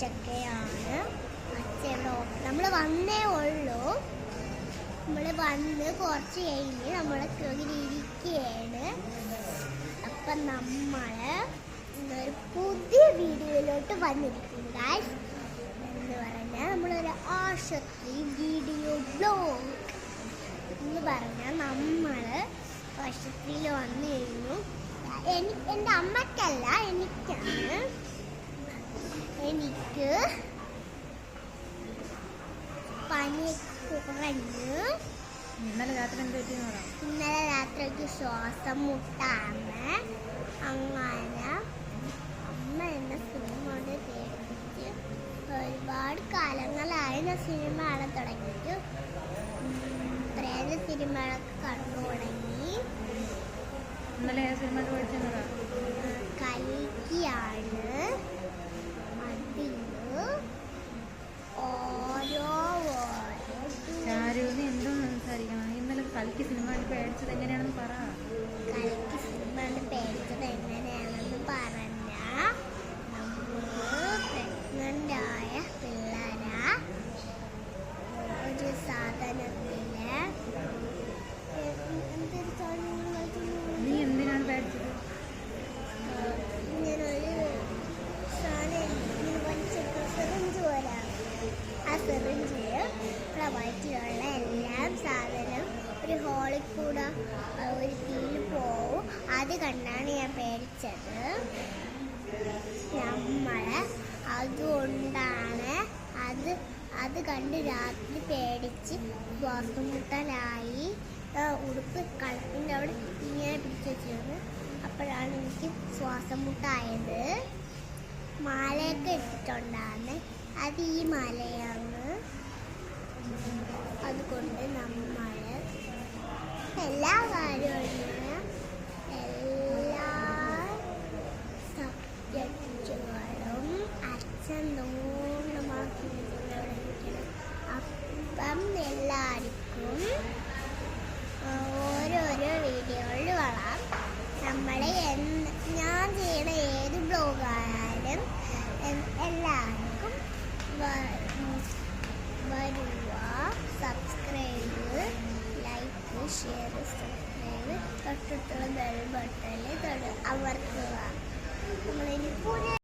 കുറച്ചൊക്കെയാണ് അച്ഛനോ നമ്മൾ വന്നേ ഉള്ളൂ. നമ്മൾ വന്ന് കുറച്ച് കഴിഞ്ഞ് നമ്മൾ ഇരിക്കുകയാണ്. അപ്പം നമ്മൾ ഒരു പുതിയ വീഡിയോയിലോട്ട് വന്നിരിക്കുന്നു ഗായ്സ് എന്ന് പറഞ്ഞാൽ നമ്മളൊരു ആശുപത്രി വീഡിയോ ബ്ലോഗ് എന്ന് പറഞ്ഞാൽ നമ്മൾ ആശുപത്രിയിൽ വന്നു കഴിഞ്ഞു എന്റെ അമ്മയ്ക്കല്ല എനിക്കാണ്. എനിക്ക് പനി കുറഞ്ഞ് ഇന്നലെ രാത്രി ഇന്നലെ രാത്രിക്ക് ശ്വാസം മുട്ടാണ് അങ്ങനെ അമ്മ എന്നെ സിനിമ കൊണ്ട് കേൾപ്പിച്ച് ഒരുപാട് കാലങ്ങളായി ഞാൻ സിനിമ കാണാൻ തുടങ്ങിയിട്ട് പ്രേത സിനിമകളൊക്കെ കണ്ടു തുടങ്ങി. ഇന്നലെ സിനിമ പഠിച്ചെന്ന് സിനിമ കണ്ട് പേടിച്ചത് എങ്ങനെയാണെന്ന് പറ. പേടിച്ചത് എങ്ങനെയാണെന്ന് പറഞ്ഞാൽ ഒരു ഹോളിൽ കൂടെ ഒരു തീയിൽ പോവും. അത് കണ്ടാണ് ഞാൻ പേടിച്ചത്. നമ്മൾ അതുകൊണ്ടാണ് അത് അത് കണ്ട് രാത്രി പേടിച്ച് ശ്വാസം മുട്ടലായി ഉടുപ്പ് കളത്തിന്റെ അവിടെ ഇങ്ങനെ പിടിച്ചു വെച്ചിരുന്നു. അപ്പോഴാണ് എനിക്ക് ശ്വാസം മുട്ടായത് മാലയൊക്കെ ഇട്ടിട്ടുണ്ടാണ് അത് ഈ മാലയാണ്. അതുകൊണ്ട് നമ്മൾ എല്ലാ കാര്യവും തൊട്ടുള്ള ബട്ടണിൽ അമർത്തുക. നമ്മളിനി